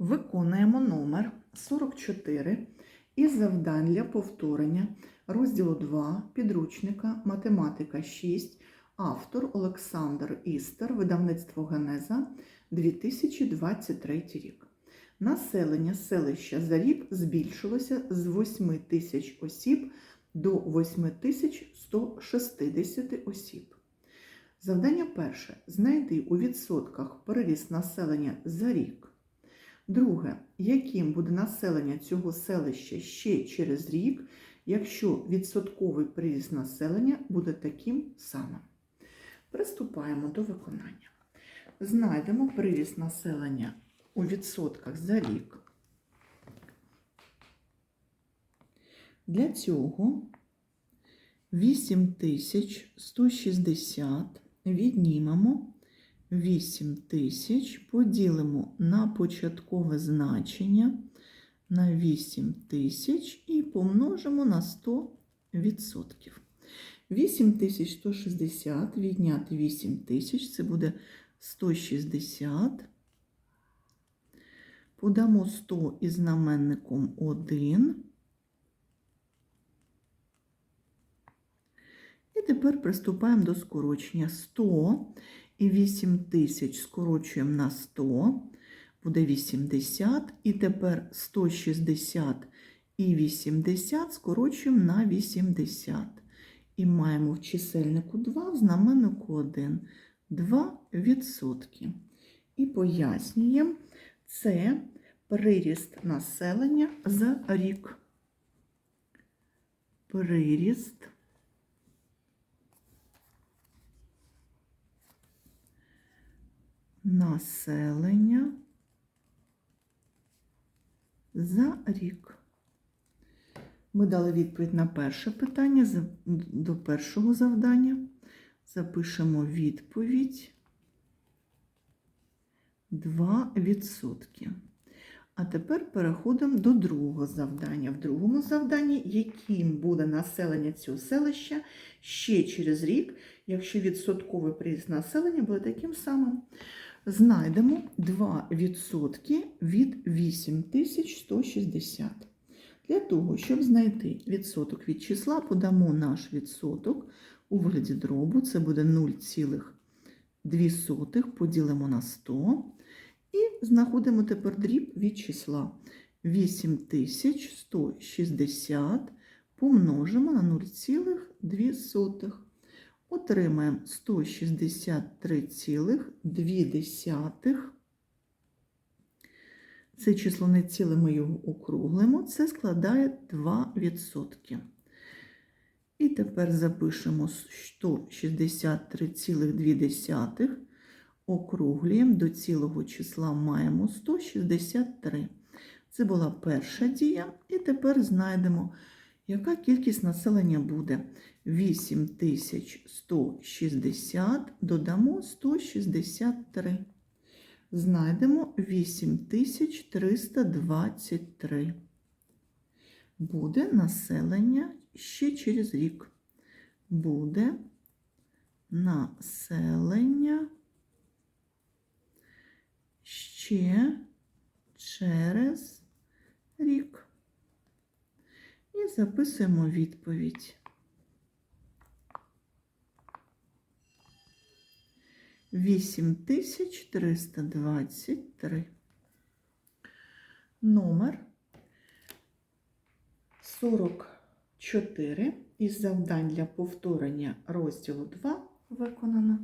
Виконуємо номер 44 із завдань для повторення розділу 2 підручника Математика 6, автор Олександр Істер, видавництво Генеза 2023 рік. Населення селища за рік збільшилося з 8 тисяч осіб до 8160 осіб. Завдання перше. Знайди у відсотках приріст населення за рік. Друге, яким буде населення цього селища ще через рік, якщо відсотковий приріст населення буде таким самим. Приступаємо до виконання. Знайдемо приріст населення у відсотках за рік. Для цього 8160 віднімемо 8 тисяч поділимо на початкове значення на 8 тисяч і помножимо на 100%. 8160 відняти 8 тисяч, це буде 160. Подамо 100 із знаменником 1. І тепер приступаємо до скорочення 100 і 8 тисяч скорочуємо на 100, буде 80, і тепер 160 і 80 скорочуємо на 80. І маємо в чисельнику 2, в знаменнику 1, 2 відсотки. І пояснюємо, це приріст населення за рік. Приріст населення за рік. Ми дали відповідь на перше питання до першого завдання. Запишемо відповідь 2%. А тепер переходимо до другого завдання. В другому завданні, яким буде населення цього селища ще через рік, якщо відсотковий приріст населення буде таким самим. Знайдемо 2% від 8160. Для того, щоб знайти відсоток від числа, подамо наш відсоток у вигляді дробу. Це буде 0,2 поділимо на 100. І знаходимо тепер дріб від числа 8160 помножимо на 0,2. Отримаємо 163,2. Це число не ціле, ми його округлимо. Це складає 2%. І тепер запишемо 163,2. Округлюємо до цілого числа маємо 163. Це була перша дія. І тепер знайдемо, яка кількість населення буде. 8160 додамо 163. Знайдемо 8323. Буде населення ще через рік. Буде населення ще через рік. І записуємо відповідь. Вісім тисяч триста двадцять три. Номер 44 із завдань для повторення розділу 2 виконано.